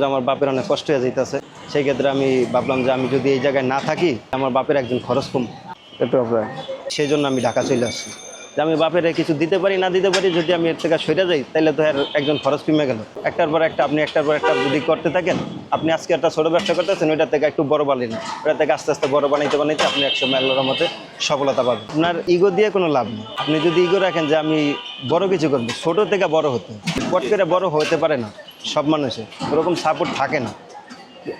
যে আমার বাপের অনেক কষ্ট হয়ে যাইতেছে সেই ক্ষেত্রে আমি ভাবলাম যে আমি যদি এই জায়গায় না থাকি আমার বাপের একজন খরচ কম। একটু সেই জন্য আমি ঢাকা চলে আসছি। যে আমি বাপের কিছু দিতে পারি না দিতে পারি যদি আমি এর থেকে সরে যাই তাহলে তো এর একজন খরচ কমে গেল। একটার পর একটা আপনি একটার পর একটা যদি করতে থাকেন আপনি আজকে একটা ছোটো ব্যবসা করতেছেন ওইটা থেকে একটু বড় বানালেন ওটা থেকে আস্তে আস্তে বড় বানাইতে বানাইতে আপনি একশো মেলার মধ্যে সফলতা পাবেন। আপনার ইগো দিয়ে কোনো লাভ নেই। আপনি যদি ইগো রাখেন যে আমি বড় কিছু করব ছোট থেকে বড় হতে পট করে বড় হতে পারে না। সব মানুষের, ওরকম সাপোর্ট থাকে না।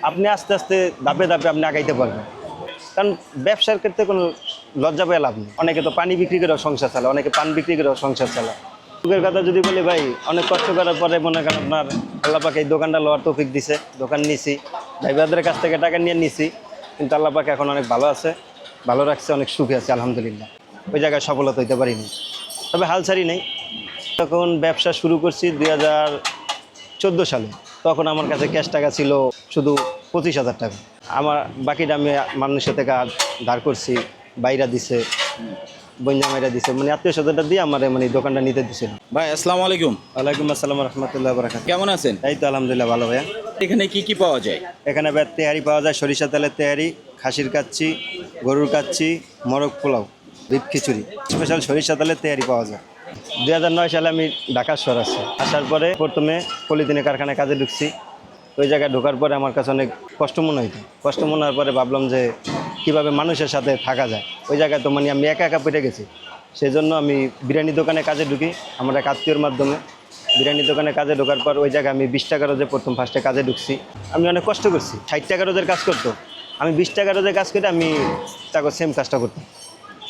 আপনি আস্তে আস্তে ধাপে ধাপে আপনি আগাইতে পারবেন। কারণ ব্যবসার ক্ষেত্রে কোনো লজ্জা পেয়ে লাভ নেই। অনেকে তো পানি বিক্রি করেও সংসার চালায়, অনেকে পান বিক্রি করেও সংসার চালায়। সুখের কথা যদি বলি ভাই, অনেক কষ্ট করার পরে মনে করেন আপনার আল্লাপাকে এই দোকানটা লওয়ার তৌফিক দিছে, দোকান নিছি। ড্রাইভারদের কাছ থেকে টাকা নিয়ে নিছি, কিন্তু আল্লাপাকে এখন অনেক ভালো আছে, ভালো রাখছে, অনেক সুখে আছে, আলহামদুলিল্লাহ। ওই জায়গায় সফলতা হইতে পারিনি। তবে হাল ছাড়ি নেই। তখন ব্যবসা শুরু করছি দুই হাজার চোদ্দ সালে। তখন আমার কাছে ক্যাশ টাকা ছিল শুধু পঁচিশ হাজার টাকা। আমার বাকিটা আমি মানুষের থেকে ধার করছি বাইরা দিছে বঞ্জামাইরা দিছে। মানে আত্মীয় স্বজনটা দিয়ে আমার মানে দোকানটা নিতে দিছিল ভাই আসসালামু আলাইকুম। ওয়ালাইকুম আসসালাম রহমতুল্লাহ বরাকাত কেমন আছেন? এই তো আলহামদুলিল্লাহ ভালো ভাইয়া। এখানে কি কি পাওয়া যায়? এখানে ব্যাট তেহারি পাওয়া যায় সরিষা তেলের তেহারি খাসির কাচ্ছি গরুর কাচ্ছি মরক পোলাও বিপ খিচুড়ি। স্পেশাল সরিষা তেলের তেহারি পাওয়া যায়। দুই হাজার নয় সালে আমি ঢাকা শহর আসছি আসার পরে প্রথমে পলিথিনে কারখানায় কাজে ঢুকছি। ওই জায়গায় ঢোকার পরে আমার কাছে অনেক কষ্ট মনে হইতো। কষ্ট মনে হওয়ার পরে ভাবলাম যে কীভাবে মানুষের সাথে থাকা যায়। ওই জায়গায় তো মানে আমি একা একা পেটে গেছি। সেই জন্য আমি বিরিয়ানি দোকানে কাজে ঢুকি আমার এক আত্মীয়র মাধ্যমে। বিরিয়ানি দোকানে কাজে ঢোকার পর ওই জায়গায় আমি বিশ টাকা রোজে প্রথম ফার্স্টে কাজে ঢুকছি। আমি অনেক কষ্ট করছি। ষাট টাকা রোজের কাজ করতো। আমি বিশ টাকা রোজের কাজ করে আমি তাকে সেম কাজটা করতাম।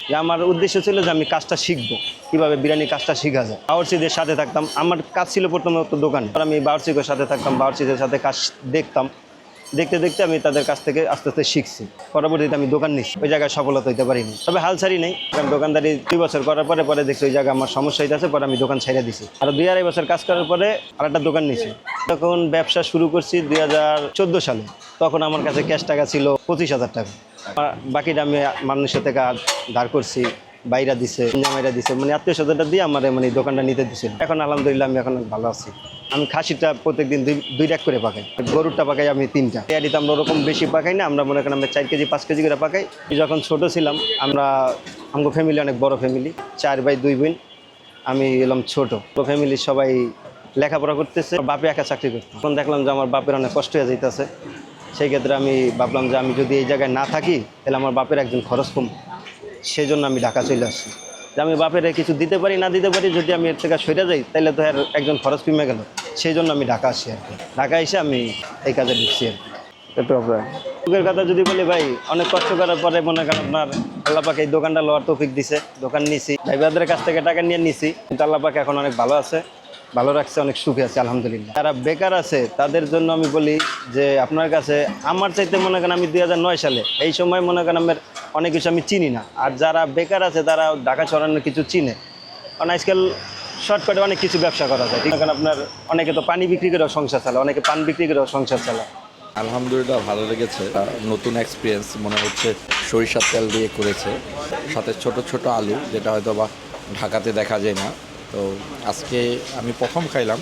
যে আমার উদ্দেশ্য ছিল যে আমি কাজটা শিখব, কীভাবে বিরিয়ানি কাজটা শেখা যায়। বাউরসিদের সাথে থাকতাম। আমার কাজ ছিল প্রথমত দোকানে। আমি বাবরচিদের সাথে থাকতাম বাউরসিদের সাথে কাজ দেখতাম। দেখতে দেখতে আমি তাদের কাছ থেকে আস্তে আস্তে শিখছি। পরবর্তীতে আমি দোকান নিচ্ছি। ওই জায়গায় সফলতা হইতে পারিনি। তবে হাল ছাড়ি নেই। কারণ দোকানদারি দুই বছর করার পরে পরে দেখছি ওই জায়গায় আমার সমস্যা হইতেছে, পরে আমি দোকান ছেড়ে দিছি। আর দুই আড়াই বছর কাজ করার পরে আর একটা দোকান নিছি তখন ব্যবসা শুরু করছি দুই হাজার চোদ্দ সালে, তখন আমার কাছে ক্যাশ টাকা ছিল পঁচিশ হাজার টাকা। বাকিটা আমি মানুষের থেকে ধার করছি। বাইরা দিছে জামাইরা দিছে। মানে আত্মীয় স্বজনটা দিয়ে আমার মানে দোকানটা নিতে দিছিল। এখন আলহামদুলিল্লাহ আমি এখন ভালো আছি। আমি খাসিটা প্রত্যেকদিন দুই দুই রাখ করে পাকাই। গরুরটা পাকাই আমি তিনটা। তেয়ারিতে আমরা ওরকম বেশি পাকাই না, আমরা মনে করেন আমরা চার কেজি, পাঁচ কেজি করে পাকাই। যখন ছোট ছিলাম, আমরা আমগো ফ্যামিলি অনেক বড় ফ্যামিলি চার ভাই, দুই বোন, আমি এলাম ছোট। ফ্যামিলির সবাই লেখাপড়া করতেছে বাপে একা চাকরি করতে। তখন দেখলাম যে আমার বাপের অনেক কষ্ট হয়ে যাইতেছে। সেই ক্ষেত্রে আমি ভাবলাম যে আমি যদি এই জায়গায় না থাকি, তাহলে আমার বাপের একজন খরচ কম। সেই জন্য আমি ঢাকা চলে আসছি। যে আমি বাপের কিছু দিতে পারি না দিতে পারি যদি আমি এর থেকে সরে যাই তাহলে তো আর একজন খরচ কমে গেল। সেই জন্য আমি ঢাকা আসি আর কি। ঢাকা এসে আমি এই কাজে ঢুকছি আর কি। সুখের কথা যদি বলি ভাই অনেক কষ্ট করার পরে মনে করেন আপনার আল্লাপাকে এই দোকানটা লওয়ার তৌফিক দিছে। দোকান নিছি। ড্রাইভারদের কাছ থেকে টাকা নিয়ে নিছি। কিন্তু আল্লাপাকে এখন অনেক ভালো আছে। ভালো রাখছে, অনেক সুখে আছে, আলহামদুলিল্লাহ। যারা বেকার আছে, তাদের জন্য আমি বলি যে, আপনার কাছে, আমার চাইতে মনে করেন আমি দু হাজার নয় সালে, এই সময় মনে করেন আমার অনেক কিছু আমি চিনি না। আর যারা বেকার আছে, তারা ঢাকা ছড়ানোর কিছু চিনে। কারণ আজকাল শর্টকাটে অনেক কিছু ব্যবসা করা যায়। আছে আপনার, অনেকে তো পানি বিক্রি করেও সংসার চালায়, অনেকে পান বিক্রি করেও সংসার চালায়। আলহামদুলিল্লাহ, ভালো লেগেছে। নতুন এক্সপিরিয়েন্স মনে হচ্ছে, সরিষার তেল দিয়ে করেছে। সাথে ছোট ছোট আলু, যেটা হয়তো বা ঢাকাতে দেখা যায় না। তো আজকে আমি প্রথম খাইলাম।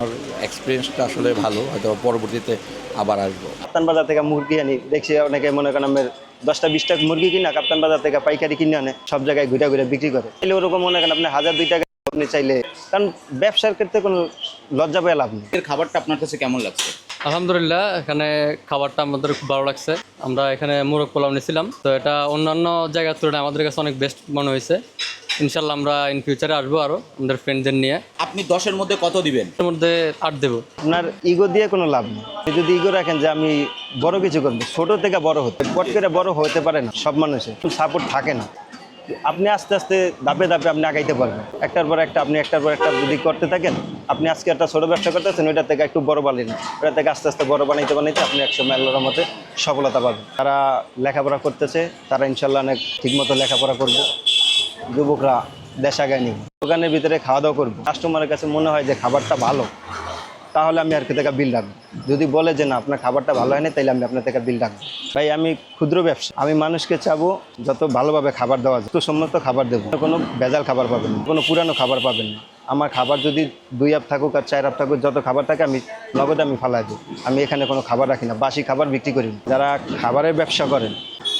আর এক্সপিরিয়েন্সটা আসলে ভালো হয়তো পরবর্তীতে আবার আসব। কাপ্তান বাজার থেকে মুরগি আনি। দেখছি অনেকে মনে করেন আমার দশটা বিশটা মুরগি কিনা কাপ্তান বাজার থেকে পাইকারি কিনে আনে সব জায়গায় ঘুরে ঘুরে বিক্রি করে। তাহলে ওরকম মনে করেন আপনি হাজার দুই টাকা আপনি চাইলে কারণ ব্যবসার ক্ষেত্রে কোনো লজ্জা পেয়ে লাভ নেই। এর খাবারটা আপনার কাছে কেমন লাগছে? আলহামদুলিল্লাহ এখানে খাবারটা আমাদের খুব ভালো লাগছে। আমরা এখানে মোরগ পোলাও নিয়েছিলাম। তো এটা অন্যান্য জায়গার তুলনায় আমাদের কাছে অনেক বেস্ট মনে হয়েছে। ইনশাল্লাহ আমরা ইন ফিউচারে আসব আরও আমাদের ফ্রেন্ডদের নিয়ে। আপনি দশের মধ্যে কত দিবেন? এর মধ্যে আট দেবো। আপনার ইগো দিয়ে কোনো লাভ নেই। আপনি যদি ইগো রাখেন যে আমি বড় কিছু করব ছোট থেকে বড় হতে পট করে বড় হতে পারে না সব মানুষের সাপোর্ট থাকে না। আপনি আস্তে আস্তে ধাপে ধাপে আপনি আগাইতে পারবেন। একটার পর একটা আপনি একটার পর একটা যদি করতে থাকেন আপনি আজকে একটা ছোট ব্যবসা করতেছেন ওইটা থেকে একটু বড় বানালেন ওটা থেকে আস্তে আস্তে বড় বানাইতে বানাইতে আপনি একশো মেলার মধ্যে সফলতা পাবেন। তারা লেখাপড়া করতেছে তারা ইনশাল্লাহ অনেক ঠিকমতো লেখাপড়া করবে। যুবকরা দেশ আগায় দোকানের ভিতরে খাওয়া দাওয়া করব। কাস্টমারের কাছে মনে হয় যে খাবারটা ভালো, তাহলে আমি আর থেকে বিল রাখব। যদি বলে যে না, আপনার খাবারটা ভালো হয়নি তাহলে আমি আপনার থেকে বিল রাখব। ভাই, আমি ক্ষুদ্র ব্যবসা। আমি মানুষকে চাবো, যত ভালোভাবে খাবার দেওয়া যায় তো সম্মত খাবার দেবো। কোনো ভেজাল খাবার পাবেন না, কোনো পুরানো খাবার পাবেন না। আমার খাবার যদি দুই আপ থাকুক আর চার আপ থাকুক, যত খাবার থাকে, আমি নগদে আমি ফালাই দিই আমি এখানে কোনো খাবার রাখি না, বাসি খাবার বিক্রি করি। যারা খাবারের ব্যবসা করেন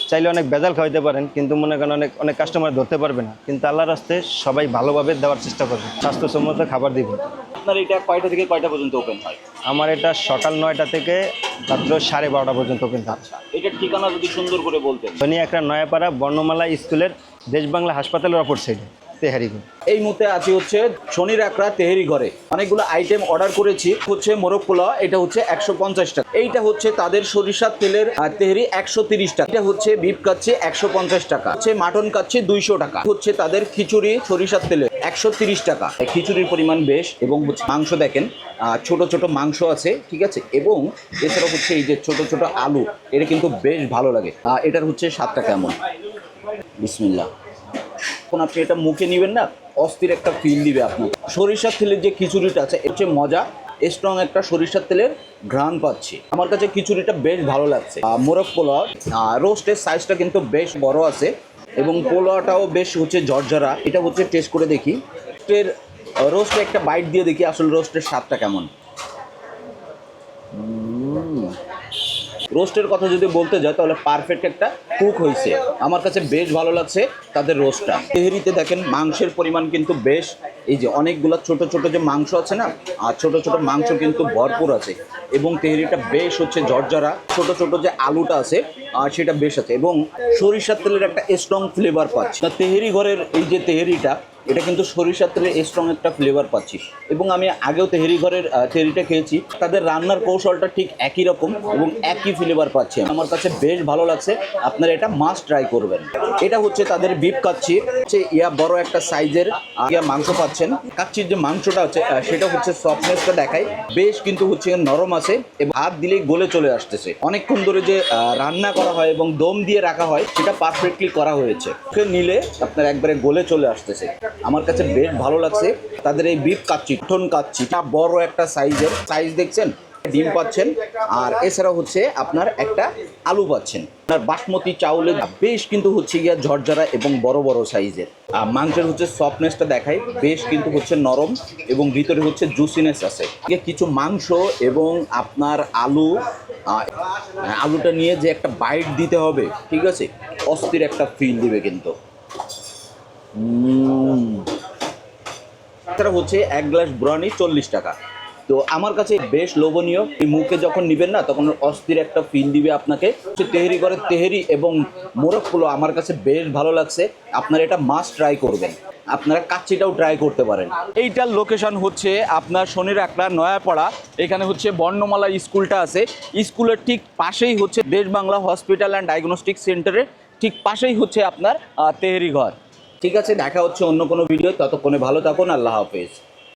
চাইলে অনেক বেজাল খাওয়াইতে পারেন কিন্তু মনে করেন অনেক অনেক কাস্টমার ধরতে পারবে না। কিন্তু আল্লাহর রাস্তে সবাই ভালোভাবে দেওয়ার চেষ্টা করবে স্বাস্থ্যসম্মত খাবার দিব। আপনার এটা কয়টা থেকে কয়টা পর্যন্ত ওপেন হয়? আমার এটা সকাল নয়টা থেকে রাত্র সাড়ে বারোটা পর্যন্ত ওপেন থাকে এটার ঠিকানা যদি সুন্দর করে বলতেন। ধনী একটা নয়াপাড়া বর্ণমালা স্কুলের দেশ বাংলা হাসপাতালের অপর সাইডে তেহারিগুন এই মুহূর্তে আছি হচ্ছে শনির একরা তেহেরি ঘরে। অনেকগুলো আইটেম অর্ডার করেছি। হচ্ছে মোরগ পোলাও, এটা হচ্ছে একশো পঞ্চাশ টাকা। এইটা হচ্ছে তাদের সরিষার তেলের তেহেরি একশো তিরিশ টাকা। এটা হচ্ছে বিফ কাচ্ছি একশো পঞ্চাশ টাকা। হচ্ছে মাটন কাচ্ছি দুইশো টাকা। হচ্ছে তাদের খিচুড়ি সরিষার তেলের একশো তিরিশ টাকা। খিচুড়ির পরিমাণ বেশ এবং হচ্ছে মাংস দেখেন ছোট ছোট মাংস আছে, ঠিক আছে? এবং এছাড়া হচ্ছে এই যে ছোট ছোট আলু, এটা কিন্তু বেশ ভালো লাগে। এটার হচ্ছে স্বাদটা কেমন? বিসমিল্লাহ। যখন আপনি এটা মুখে নেবেন না, অস্থির একটা ফিল দিবে আপনার। সরিষার তেলের যে খিচুড়িটা আছে, এর হচ্ছে মজা স্ট্রং একটা সরিষার তেলের ঘ্রাণ পাচ্ছি। আমার কাছে খিচুড়িটা বেশ ভালো লাগছে। মোরগ পোলাও রোস্টের সাইজটা কিন্তু বেশ বড় আছে, এবং পোলাওটাও বেশ হচ্ছে ঝরঝরা। এটা হচ্ছে টেস্ট করে দেখি। রোস্টের রোস্টে একটা বাইট দিয়ে দেখি আসলে রোস্টের স্বাদটা কেমন। রোস্টের কথা যদি বলতে যায় তাহলে পারফেক্ট একটা কুক হয়েছে। আমার কাছে বেশ ভালো লাগছে তাদের রোস্টটা। তেহরিতে দেখেন, মাংসের পরিমাণ কিন্তু বেশ এই যে অনেকগুলো ছোট ছোট যে মাংস আছে না, আর ছোট ছোট মাংস কিন্তু ভরপুর আছে। এবং তেহরিটা বেশ হচ্ছে জর্জরা ছোট ছোট যে আলুটা আছে, আর সেটা বেশ আছে। এবং সরিষার তেলের একটা স্ট্রং ফ্লেভার পাচ্ছি। তা তেহেরি ঘরের এই যে তেহেরিটা, এটা কিন্তু সরিষার তেলের স্ট্রং একটা ফ্লেভার পাচ্ছি। এবং আমি আগেও তেহেরি ঘরের তেহেরিটা খেয়েছি। তাদের রান্নার কৌশলটা ঠিক একই রকম এবং একই ফ্লেভার পাচ্ছি আমার কাছে বেশ ভালো লাগছে, আপনারা এটা মাস্ট ট্রাই করবেন। এটা হচ্ছে তাদের বিপ কাচ্ছি হচ্ছে ইয়া বড় একটা সাইজের ইয়া মাংস পাচ্ছেন। কাচ্ছির যে মাংসটা আছে সেটা হচ্ছে সফটনেসটা দেখায়। বেশ কিন্তু হচ্ছে নরম আছে এবং হাত দিলেই গলে চলে আসতেছে। অনেকক্ষণ ধরে যে রান্না করা হয় এবং দম দিয়ে রাখা হয়, সেটা পারফেক্টলি করা হয়েছে। নিলে আপনার একবারে গলে চলে আসতেছে। আমার কাছে বেশ ভালো লাগছে। তাদের এই বিফ কাচ্চি ঠোন কাচ্চি বড় একটা সাইজের সাইজ দেখছেন? ডিম পাচ্ছেন, আর এছাড়া হচ্ছে আপনার একটা আলু পাচ্ছেন। আপনার বাসমতি চাউলের বেশ কিন্তু হচ্ছে গিয়া ঝরঝরা এবং বড় বড় সাইজের। আর মাংসের হচ্ছে সফটনেসটা দেখায় বেশ কিন্তু হচ্ছে নরম এবং ভিতরে হচ্ছে জুসিনেস আছে। কিছু মাংস এবং আপনার আলু আলুটা নিয়ে যে একটা বাইট দিতে হবে, ঠিক আছে? অস্থির একটা ফিল দিবে কিন্তু। তারা হচ্ছে এক গ্লাস ব্রাউনি চল্লিশ টাকা। তো আমার কাছে বেশ লোভনীয়। এই মুখে যখন নিবেন না, তখন অস্থির একটা ফিল দিবে আপনাকে। তেহেরি করে তেহেরি এবং মোরগ পোলো আমার কাছে বেশ ভালো লাগছে। আপনারা এটা মাস্ট ট্রাই করবেন। আপনারা কাচ্চিটাও ট্রাই করতে পারেন। এইটার লোকেশন হচ্ছে আপনার শনির একটা নয়াপাড়া। এখানে হচ্ছে বর্ণমালা স্কুলটা আছে। স্কুলের ঠিক পাশেই হচ্ছে দেশ বাংলা হসপিটাল অ্যান্ড ডায়াগনস্টিক সেন্টারের ঠিক পাশেই হচ্ছে আপনার তেহেরি ঘর। ঠিক আছে, দেখা হচ্ছে অন্য কোনো ভিডিও ততক্ষণে ভালো থাকুন, আল্লাহ হাফেজ।